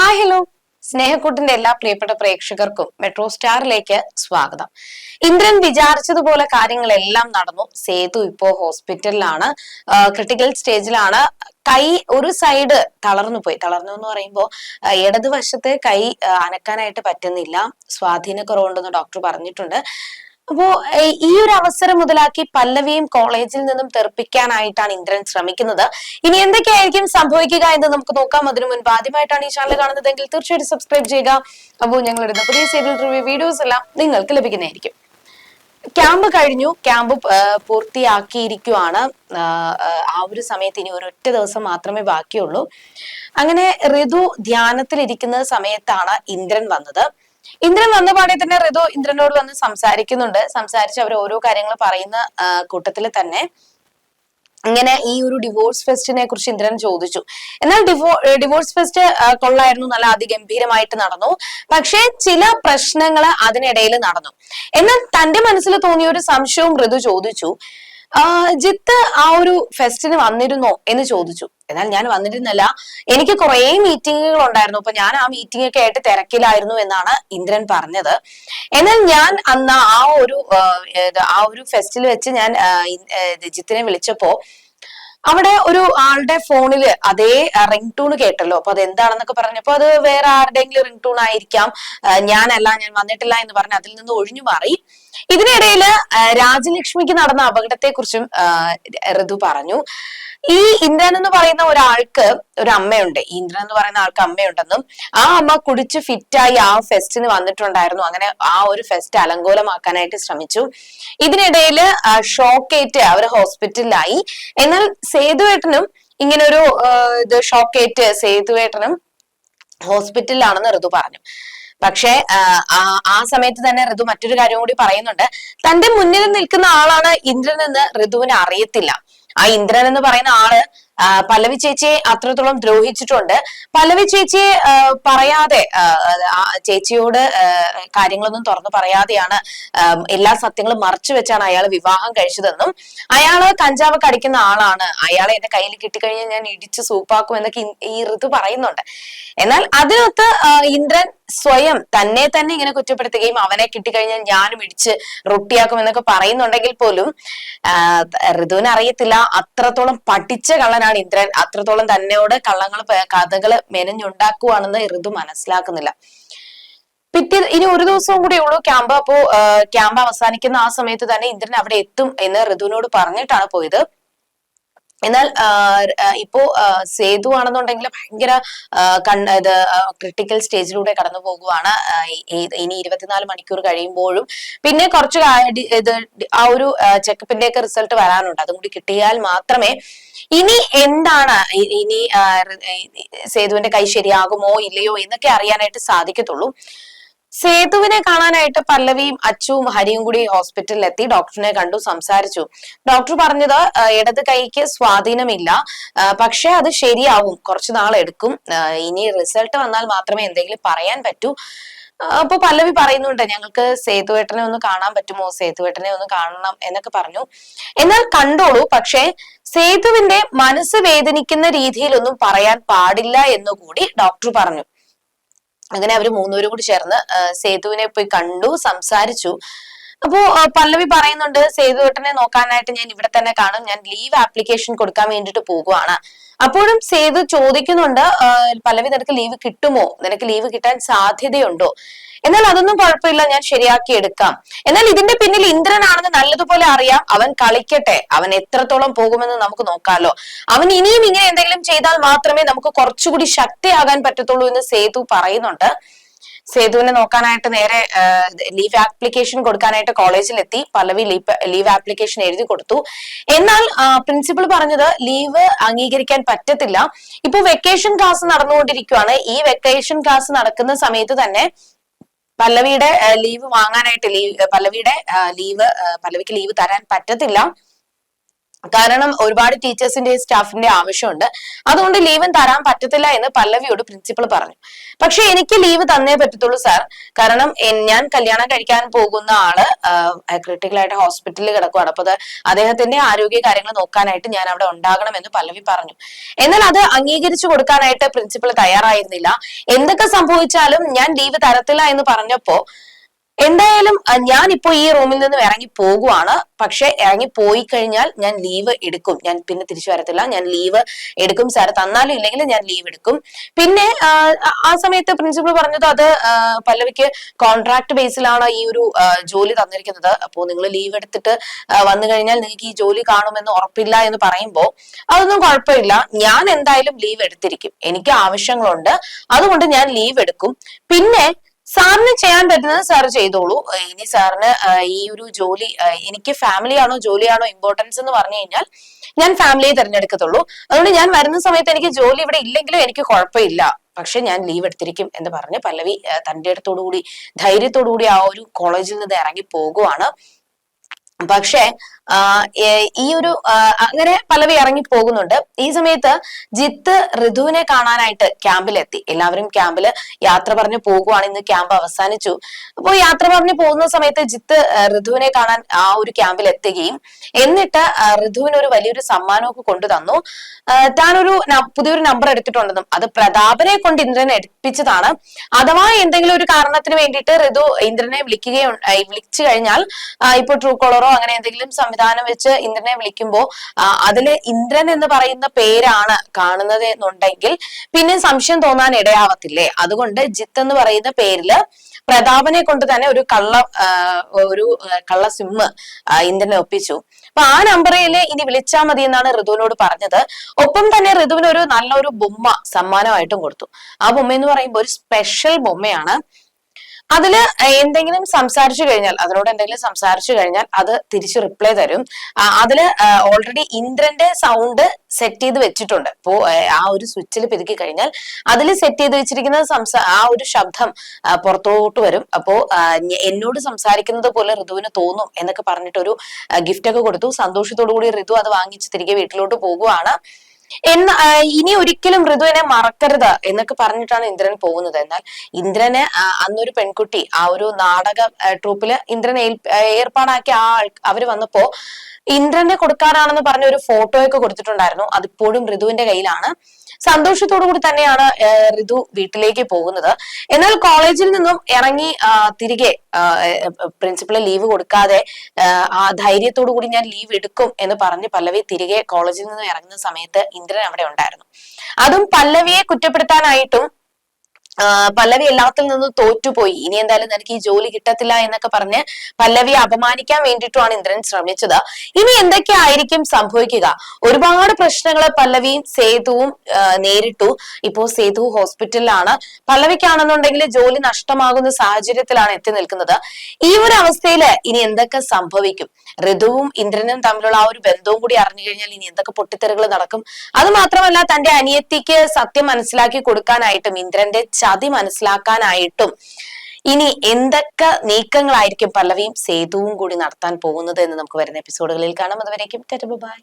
Hi hello സ്നേഹക്കൂട്ടിന്റെ എല്ലാ പ്രിയപ്പെട്ട പ്രേക്ഷകർക്കും മെട്രോ സ്റ്റാറിലേക്ക് സ്വാഗതം. ഇന്ദ്രൻ വിചാരിച്ചതുപോലെ കാര്യങ്ങളെല്ലാം നടന്നു. സേതു ഇപ്പോ ഹോസ്പിറ്റലിലാണ്. ക്രിട്ടിക്കൽ സ്റ്റേജിലാണ് കൈ ഒരു സൈഡ് തളർന്നു പോയി. തളർന്നു എന്ന് പറയുമ്പോൾ ഇടതുവശത്തെ കൈ അനക്കാനായിട്ട് പറ്റുന്നില്ല. സ്വാധീനക്കുറവുണ്ടെന്ന് ഡോക്ടർ പറഞ്ഞിട്ടുണ്ട്. അപ്പോ ഈ ഒരു അവസരം മുതലാക്കി പല്ലവിയും കോളേജിൽ നിന്നും തെറിപ്പിക്കാനായിട്ടാണ് ഇന്ദ്രൻ ശ്രമിക്കുന്നത്. ഇനി എന്തൊക്കെയായിരിക്കും സംഭവിക്കുക എന്ന് നമുക്ക് നോക്കാം. അതിനു മുൻപ് ആദ്യമായിട്ടാണ് ഈ ചാനൽ കാണുന്നതെങ്കിൽ തീർച്ചയായിട്ടും സബ്സ്ക്രൈബ് ചെയ്യുക. അപ്പോൾ ഞങ്ങൾ ഇടുന്ന പുതിയ സീരിയൽ റിവ്യൂ വീഡിയോസ് എല്ലാം നിങ്ങൾക്ക് ലഭിക്കുന്നതായിരിക്കും. ക്യാമ്പ് കഴിഞ്ഞു. ക്യാമ്പ് പൂർത്തിയാക്കിയിരിക്കുവാണ്. ആ ഒരു സമയത്ത് ഇനി ഒരൊറ്റ ദിവസം മാത്രമേ ബാക്കിയുള്ളൂ. അങ്ങനെ ഋതു ധ്യാനത്തിലിരിക്കുന്ന സമയത്താണ് ഇന്ദ്രൻ വന്നത്. ഇന്ദ്രൻ വന്ന പാടെ തന്നെ ഋതു ഇന്ദ്രനോട് വന്ന് സംസാരിക്കുന്നുണ്ട്. സംസാരിച്ച് അവർ ഓരോ കാര്യങ്ങൾ പറയുന്ന കൂട്ടത്തിൽ തന്നെ. ഇങ്ങനെ ഈ ഒരു ഡിവോഴ്സ് ഫെസ്റ്റിനെ കുറിച്ച് ഇന്ദ്രൻ ചോദിച്ചു. എന്നാൽ ഡിവോ ഡിവോഴ്സ് ഫെസ്റ്റ് കൊള്ളായിരുന്നു. നല്ല അതിഗംഭീരമായിട്ട് നടന്നു. പക്ഷേ ചില പ്രശ്നങ്ങൾ അതിനിടയിൽ നടന്നു. എന്നാൽ തന്റെ മനസ്സിൽ തോന്നിയ ഒരു സംശയവും ഋതു ചോദിച്ചു. ജിത്ത് ആ ഒരു ഫെസ്റ്റിന് വന്നിരുന്നോ എന്ന് ചോദിച്ചു. എന്നാൽ ഞാൻ വന്നിരുന്നല്ല. എനിക്ക് കുറെ മീറ്റിങ്ങുകൾ ഉണ്ടായിരുന്നു. അപ്പൊ ഞാൻ ആ മീറ്റിംഗ് ഒക്കെ ആയിട്ട് തിരക്കിലായിരുന്നു എന്നാണ് ഇന്ദ്രൻ പറഞ്ഞത്. എന്നാൽ ഞാൻ അന്ന് ആ ഒരു ആ, ഒരു ഫെസ്റ്റിൽ വെച്ച് ഞാൻ ജിത്തിനെ വിളിച്ചപ്പോ അവിടെ ഒരു ആളുടെ ഫോണിൽ അതേ റിംഗ് ടൂൺ കേട്ടല്ലോ. അപ്പൊ അത് എന്താണെന്നൊക്കെ പറഞ്ഞപ്പോ അത് വേറെ ആരുടെയെങ്കിലും റിംഗ് ടൂൺ ആയിരിക്കാം ഞാനല്ല ഞാൻ വന്നിട്ടില്ല എന്ന് പറഞ്ഞ് അതിൽ നിന്ന് ഒഴിഞ്ഞു മാറി. ഇതിനിടയിൽ രാജലക്ഷ്മിക്ക് നടന്ന അപകടത്തെ കുറിച്ചും ഋതു പറഞ്ഞു. ഈ ഇന്ദ്രൻ എന്ന് പറയുന്ന ഒരാൾക്ക് ഒരു അമ്മയുണ്ട്. ഇന്ദ്രൻ എന്ന് പറയുന്ന ആൾക്ക് അമ്മയുണ്ടെന്നും ആ അമ്മ കുടിച്ച് ഫിറ്റായി ആ ഫെസ്റ്റിന് വന്നിട്ടുണ്ടായിരുന്നു. അങ്ങനെ ആ ഒരു ഫെസ്റ്റ് അലങ്കോലമാക്കാനായിട്ട് ശ്രമിച്ചു. ഇതിനിടയിൽ ഷോക്കേറ്റ് അവർ ഹോസ്പിറ്റലിലായി. എന്നാൽ സേതുവേട്ടനും ഇങ്ങനെ ഒരു ഇത് ഷോക്കേറ്റ് സേതുവേട്ടനും ഹോസ്പിറ്റലിലാണെന്ന് ഋതു പറഞ്ഞു. പക്ഷേ ആ, സമയത്ത് തന്നെ ഋതു മറ്റൊരു കാര്യം കൂടി പറയുന്നുണ്ട്. തന്റെ മുന്നിൽ നിൽക്കുന്ന ആളാണ് ഇന്ദ്രൻ എന്ന് ഋതുവിന് അറിയത്തില്ല. ആ ഇന്ദ്രൻ എന്ന് പറയുന്ന ആൾ പല്ലവി ചേച്ചിയെ അത്രത്തോളം ദ്രോഹിച്ചിട്ടുണ്ട്. പല്ലവി ചേച്ചിയെ പറയാതെ ചേച്ചിയോട് കാര്യങ്ങളൊന്നും തുറന്നു പറയാതെയാണ് എല്ലാ സത്യങ്ങളും മറച്ചു വെച്ചാണ് അയാൾ വിവാഹം കഴിച്ചതെന്നും അയാൾ കഞ്ചാവ് കടിക്കുന്ന ആളാണ്. അയാളെ എന്റെ കയ്യിൽ കിട്ടിക്കഴിഞ്ഞാൽ ഞാൻ ഇടിച്ച് സൂപ്പാക്കും എന്നൊക്കെ ഈ ഋതു പറയുന്നുണ്ട്. എന്നാൽ അതിനകത്ത് ഇന്ദ്രൻ സ്വയം തന്നെ തന്നെ ഇങ്ങനെ കുറ്റപ്പെടുത്തുകയും അവനെ കിട്ടിക്കഴിഞ്ഞാൽ ഞാനും ഇടിച്ച് റൊട്ടിയാക്കും എന്നൊക്കെ പറയുന്നുണ്ടെങ്കിൽ പോലും ഋതുവിന് അറിയത്തില്ല അത്രത്തോളം പഠിച്ച കള്ളനാണ് ഇന്ദ്രൻ അത്രത്തോളം തന്നോട് കള്ളങ്ങൾ കഥകൾ മെനഞ്ഞുണ്ടാക്കുവാണെന്ന് ഋതു മനസ്സിലാക്കുന്നില്ല. പിറ്റേ ഇനി ഒരു ദിവസവും കൂടി ഉള്ളൂ ക്യാമ്പ്. അപ്പോ ക്യാമ്പ് അവസാനിക്കുന്ന ആ സമയത്ത് തന്നെ ഇന്ദ്രൻ അവിടെ എത്തും എന്ന് ഋതുവിനോട് പറഞ്ഞിട്ടാണ് പോയത്. എന്നാൽ ഇപ്പോ സേതു ആണെന്നുണ്ടെങ്കിൽ ഭയങ്കര ഇത് ക്രിട്ടിക്കൽ സ്റ്റേജിലൂടെ കടന്നു പോകുവാണ്. ഇനി ഇരുപത്തിനാല് മണിക്കൂർ കഴിയുമ്പോഴും. പിന്നെ കുറച്ച് ഇത് ആ ഒരു ചെക്കപ്പിന്റെ ഒക്കെ റിസൾട്ട് വരാനുണ്ട്. അതും കൂടി കിട്ടിയാൽ മാത്രമേ ഇനി എന്താണ് ഇനി സേതുവിന്റെ കൈ ശരിയാകുമോ ഇല്ലയോ എന്നൊക്കെ അറിയാനായിട്ട് സാധിക്കത്തുള്ളൂ. സേതുവിനെ കാണാനായിട്ട് പല്ലവിയും അച്ചുവും ഹരിയും കൂടി ഹോസ്പിറ്റലിൽ എത്തി ഡോക്ടറിനെ കണ്ടു സംസാരിച്ചു. ഡോക്ടർ പറഞ്ഞത് ഇടത് കൈക്ക് സ്വാധീനമില്ല. പക്ഷെ അത് ശരിയാവും. കുറച്ചു നാളെടുക്കും ഇനി റിസൾട്ട് വന്നാൽ മാത്രമേ എന്തെങ്കിലും പറയാൻ പറ്റൂ. അപ്പൊ പല്ലവി പറയുന്നുണ്ട് ഞങ്ങൾക്ക് സേതുവേട്ടനെ ഒന്ന് കാണാൻ പറ്റുമോ? സേതുവേട്ടനെ ഒന്ന് കാണണം എന്നൊക്കെ പറഞ്ഞു. എന്നാൽ കണ്ടോളൂ പക്ഷേ സേതുവിന്റെ മനസ്സ് വേദനിക്കുന്ന രീതിയിലൊന്നും പറയാൻ പാടില്ല എന്നുകൂടി ഡോക്ടർ പറഞ്ഞു. അങ്ങനെ അവർ മൂന്നുപേരും കൂടി ചേർന്ന് സേതുവിനെ പോയി കണ്ടു സംസാരിച്ചു. അപ്പോ പല്ലവി പറയുന്നുണ്ട് സേതുവേട്ടനെ നോക്കാനായിട്ട് ഞാൻ ഇവിടെ തന്നെ കാണും ഞാൻ ലീവ് ആപ്ലിക്കേഷൻ കൊടുക്കാൻ വേണ്ടിട്ട് പോകുവാണ്. അപ്പോഴും സേതു ചോദിക്കുന്നുണ്ട് പല്ലവി നിനക്ക് ലീവ് കിട്ടുമോ? നിനക്ക് ലീവ് കിട്ടാൻ സാധ്യതയുണ്ടോ? എന്നാൽ അതൊന്നും കുഴപ്പമില്ല ഞാൻ ശരിയാക്കി എടുക്കാം. എന്നാൽ ഇതിന്റെ പിന്നിൽ ഇന്ദ്രനാണെന്ന് നല്ലതുപോലെ അറിയാം അവൻ കളിക്കട്ടെ അവൻ എത്രത്തോളം പോകുമെന്ന് നമുക്ക് നോക്കാലോ. അവൻ ഇനിയും ഇങ്ങനെ എന്തെങ്കിലും ചെയ്താൽ മാത്രമേ നമുക്ക് കുറച്ചുകൂടി ശക്തിയാകാൻ പറ്റത്തുള്ളൂ എന്ന് സേതു പറയുന്നുണ്ട്. സേതുവിനെ നോക്കാനായിട്ട് നേരെ ലീവ് ആപ്ലിക്കേഷൻ കൊടുക്കാനായിട്ട് കോളേജിലെത്തി പല്ലവി ലീവ് ലീവ് ആപ്ലിക്കേഷൻ എഴുതി കൊടുത്തു. എന്നാൽ പ്രിൻസിപ്പൾ പറഞ്ഞത് ലീവ് അംഗീകരിക്കാൻ പറ്റത്തില്ല. ഇപ്പൊ വെക്കേഷൻ ക്ലാസ് നടന്നുകൊണ്ടിരിക്കുകയാണ് ഈ വെക്കേഷൻ ക്ലാസ് നടക്കുന്ന സമയത്ത് തന്നെ പല്ലവിയുടെ ലീവ് വാങ്ങാനായിട്ട് ലീവ് പല്ലവിയുടെ ലീവ് പല്ലവിക്ക് ലീവ് തരാൻ പറ്റത്തില്ല. കാരണം ഒരുപാട് ടീച്ചേഴ്സിന്റെ സ്റ്റാഫിന്റെ ആവശ്യമുണ്ട്. അതുകൊണ്ട് ലീവ് തരാൻ പറ്റത്തില്ല എന്ന് പല്ലവിയോട് പ്രിൻസിപ്പൾ പറഞ്ഞു. പക്ഷെ എനിക്ക് ലീവ് തന്നേ പറ്റത്തുള്ളൂ സാർ. കാരണം ഞാൻ കല്യാണം കഴിക്കാൻ പോകുന്ന ആൾ ക്രിട്ടിക്കലായിട്ട് ഹോസ്പിറ്റലിൽ കിടക്കുവാണ്. അപ്പൊ അദ്ദേഹത്തിന്റെ ആരോഗ്യ കാര്യങ്ങൾ നോക്കാനായിട്ട് ഞാൻ അവിടെ ഉണ്ടാകണമെന്ന് പല്ലവി പറഞ്ഞു. എന്നാൽ അത് അംഗീകരിച്ചു കൊടുക്കാനായിട്ട് പ്രിൻസിപ്പൾ തയ്യാറായിരുന്നില്ല. എന്തൊക്കെ സംഭവിച്ചാലും ഞാൻ ലീവ് തരത്തില്ല എന്ന് പറഞ്ഞപ്പോ എന്തായാലും ഞാൻ ഇപ്പോ ഈ റൂമിൽ നിന്ന് ഇറങ്ങി പോകുവാണ്. പക്ഷെ ഇറങ്ങി പോയി കഴിഞ്ഞാൽ ഞാൻ ലീവ് എടുക്കും. ഞാൻ പിന്നെ തിരിച്ചു വരത്തില്ല. ഞാൻ ലീവ് എടുക്കും സാർ തന്നാലും ഇല്ലെങ്കിലും ഞാൻ ലീവ് എടുക്കും. പിന്നെ ആ സമയത്ത് പ്രിൻസിപ്പൾ പറഞ്ഞത് അത് പല്ലവിക്ക് കോൺട്രാക്ട് ബേസിലാണ് ഈ ഒരു ജോലി തന്നിരിക്കുന്നത്. അപ്പോ നിങ്ങൾ ലീവ് എടുത്തിട്ട് വന്നു കഴിഞ്ഞാൽ നിങ്ങൾക്ക് ഈ ജോലി കാണുമെന്ന് ഉറപ്പില്ല എന്ന് പറയുമ്പോൾ അതൊന്നും കുഴപ്പമില്ല. ഞാൻ എന്തായാലും ലീവ് എടുത്തിരിക്കും. എനിക്ക് ആവശ്യങ്ങളുണ്ട്. അതുകൊണ്ട് ഞാൻ ലീവ് എടുക്കും. പിന്നെ സാറിന് ചെയ്യാൻ പറ്റുന്നത് സാർ ചെയ്തോളൂ. ഇനി സാറിന് ഈ ഒരു ജോലി എനിക്ക് ഫാമിലി ആണോ ജോലിയാണോ ഇമ്പോർട്ടൻസ് എന്ന് പറഞ്ഞു കഴിഞ്ഞാൽ ഞാൻ ഫാമിലിയെ തിരഞ്ഞെടുക്കത്തുള്ളൂ. അതുകൊണ്ട് ഞാൻ വരുന്ന സമയത്ത് എനിക്ക് ജോലി ഇവിടെ ഇല്ലെങ്കിലും എനിക്ക് കുഴപ്പമില്ല. പക്ഷെ ഞാൻ ലീവ് എടുത്തിരിക്കും എന്ന് പറഞ്ഞ് പല്ലവി തന്റെ അടുത്തോടു കൂടി ധൈര്യത്തോടു കൂടി ആ ഒരു കോളേജിൽ നിന്ന് ഇറങ്ങി പോകുവാണ്. പക്ഷേ ഈ ഒരു അങ്ങനെ പലവി ഇറങ്ങി പോകുന്നുണ്ട്. ഈ സമയത്ത് ജിത്ത് ഋതുവിനെ കാണാനായിട്ട് ക്യാമ്പിലെത്തി. എല്ലാവരും ക്യാമ്പിൽ യാത്ര പറഞ്ഞു പോകുവാണ്. ഇന്ന് ക്യാമ്പ് അവസാനിച്ചു. അപ്പോൾ യാത്ര പറഞ്ഞു പോകുന്ന സമയത്ത് ജിത്ത് ഋതുവിനെ കാണാൻ ആ ഒരു ക്യാമ്പിൽ എത്തുകയും എന്നിട്ട് ഋതുവിന് ഒരു വലിയൊരു സമ്മാനമൊക്കെ കൊണ്ടു തന്നു. താനൊരു പുതിയൊരു നമ്പർ എടുത്തിട്ടുണ്ടെന്നും അത് പ്രതാപനെ കൊണ്ട് ഇന്ദ്രനെ എടുപ്പിച്ചതാണ്. അഥവാ എന്തെങ്കിലും ഒരു കാരണത്തിന് വേണ്ടിയിട്ട് ഋതു ഇന്ദ്രനെ വിളിക്കുകയും വിളിച്ചു കഴിഞ്ഞാൽ ഇപ്പോൾ ഇപ്പൊ ട്രൂ കോളറോ അങ്ങനെ എന്തെങ്കിലും സംവിധാനം വെച്ച് ഇന്ദ്രനെ വിളിക്കുമ്പോൾ അതിൽ ഇന്ദ്രൻ എന്ന് പറയുന്ന പേരാണ് കാണുന്നത് എന്നുണ്ടെങ്കിൽ പിന്നെ സംശയം തോന്നാൻ ഇടയാവത്തില്ലേ? അതുകൊണ്ട് ജിത്ത് എന്ന് പറയുന്ന പേരിൽ പ്രതാപനെ കൊണ്ട് തന്നെ ഒരു കള്ള ഒരു കള്ള സിമ്മ് ഇന്ദ്രനെ ഒപ്പിച്ചു. അപ്പൊ ആ നമ്പറിൽ ഇനി വിളിച്ചാൽ മതി എന്നാണ് ഋതുവിനോട് പറഞ്ഞത്. ഒപ്പം തന്നെ ഋതുവിന് ഒരു നല്ലൊരു ബൊമ്മ സമ്മാനമായിട്ടും കൊടുത്തു. ആ ബൊമ്മ എന്ന് പറയുമ്പോൾ ഒരു സ്പെഷ്യൽ ബൊമ്മയാണ്. അതിൽ എന്തെങ്കിലും സംസാരിച്ചു കഴിഞ്ഞാൽ അതിനോട് എന്തെങ്കിലും സംസാരിച്ചു കഴിഞ്ഞാൽ അത് തിരിച്ച് റിപ്ലൈ തരും. അതിൽ ഓൾറെഡി ഇന്ദ്രന്റെ സൗണ്ട് സെറ്റ് ചെയ്ത് വെച്ചിട്ടുണ്ട്. ഇപ്പോ ആ ഒരു സ്വിച്ചിൽ പിതുക്കി കഴിഞ്ഞാൽ അതിൽ സെറ്റ് ചെയ്ത് വെച്ചിരിക്കുന്ന ആ ഒരു ശബ്ദം പുറത്തോട്ട് വരും. അപ്പോ എന്നോട് സംസാരിക്കുന്നത് പോലെ ഋതുവിന് തോന്നും എന്നൊക്കെ പറഞ്ഞിട്ടൊരു ഗിഫ്റ്റ് ഒക്കെ കൊടുത്തു. സന്തോഷത്തോടു കൂടി ഋതു അത് വാങ്ങിച്ച് തിരികെ വീട്ടിലോട്ട് പോകുവാണ്. എന്ന് ഇനി ഒരിക്കലും ഋതുവിനെ മറക്കരുത് എന്നൊക്കെ പറഞ്ഞിട്ടാണ് ഇന്ദ്രൻ പോകുന്നത്. എന്നാൽ ഇന്ദ്രന് അന്നൊരു പെൺകുട്ടി ആ ഒരു നാടക ട്രൂപ്പിൽ ഇന്ദ്രൻ ഏർപ്പാടാക്കിയ ആ ആൾ അവർ വന്നപ്പോ ഇന്ദ്രനെ കൊടുക്കാനാണെന്ന് പറഞ്ഞ ഒരു ഫോട്ടോയൊക്കെ കൊടുത്തിട്ടുണ്ടായിരുന്നു. അതിപ്പോഴും ഋതുവിന്റെ കയ്യിലാണ്. സന്തോഷത്തോടു കൂടി തന്നെയാണ് ഋതു വീട്ടിലേക്ക് പോകുന്നത്. എന്നാൽ കോളേജിൽ നിന്നും ഇറങ്ങി തിരികെ പ്രിൻസിപ്പൾ ലീവ് കൊടുക്കാതെ ആ, ധൈര്യത്തോടു കൂടി ഞാൻ ലീവ് എടുക്കും എന്ന് പറഞ്ഞ് പല്ലവി തിരികെ കോളേജിൽ നിന്നും ഇറങ്ങുന്ന സമയത്ത് ഇന്ദ്രൻ അവിടെ ഉണ്ടായിരുന്നു. അതും പല്ലവിയെ കുറ്റപ്പെടുത്താനായിട്ടും പല്ലവി എല്ലാത്തിൽ നിന്നും തോറ്റുപോയി. ഇനി എന്തായാലും നിനക്ക് ഈ ജോലി കിട്ടത്തില്ല എന്നൊക്കെ പറഞ്ഞ് പല്ലവിയെ അപമാനിക്കാൻ വേണ്ടിയിട്ടുമാണ് ഇന്ദ്രൻ ശ്രമിച്ചത്. ഇനി എന്തൊക്കെ ആയിരിക്കും സംഭവിക്കുക? ഒരുപാട് പ്രശ്നങ്ങൾ പല്ലവിയും സേതുവും നേരിട്ടു. ഇപ്പോ സേതു ഹോസ്പിറ്റലിലാണ്. പല്ലവിക്കാണെന്നുണ്ടെങ്കിൽ ജോലി നഷ്ടമാകുന്ന സാഹചര്യത്തിലാണ് എത്തി നിൽക്കുന്നത്. ഈ ഒരു അവസ്ഥയിൽ ഇനി എന്തൊക്കെ സംഭവിക്കും? ഋതുവും ഇന്ദ്രനും തമ്മിലുള്ള ആ ഒരു ബന്ധവും കൂടി അറിഞ്ഞു കഴിഞ്ഞാൽ ഇനി എന്തൊക്കെ പൊട്ടിത്തെറികൾ നടക്കും? അത് മാത്രമല്ല തന്റെ അനിയത്തിക്ക് സത്യം മനസ്സിലാക്കി കൊടുക്കാനായിട്ടും ഇന്ദ്രന്റെ ചതി മനസ്സിലാക്കാനായിട്ടും ഇനി എന്തൊക്കെ നീക്കങ്ങളായിരിക്കും പല്ലവിയും സേതുവും കൂടി നടത്താൻ പോകുന്നത് എന്ന് നമുക്ക് വരുന്ന എപ്പിസോഡുകളിൽ കാണാം. അതുവരേക്കും ബൈ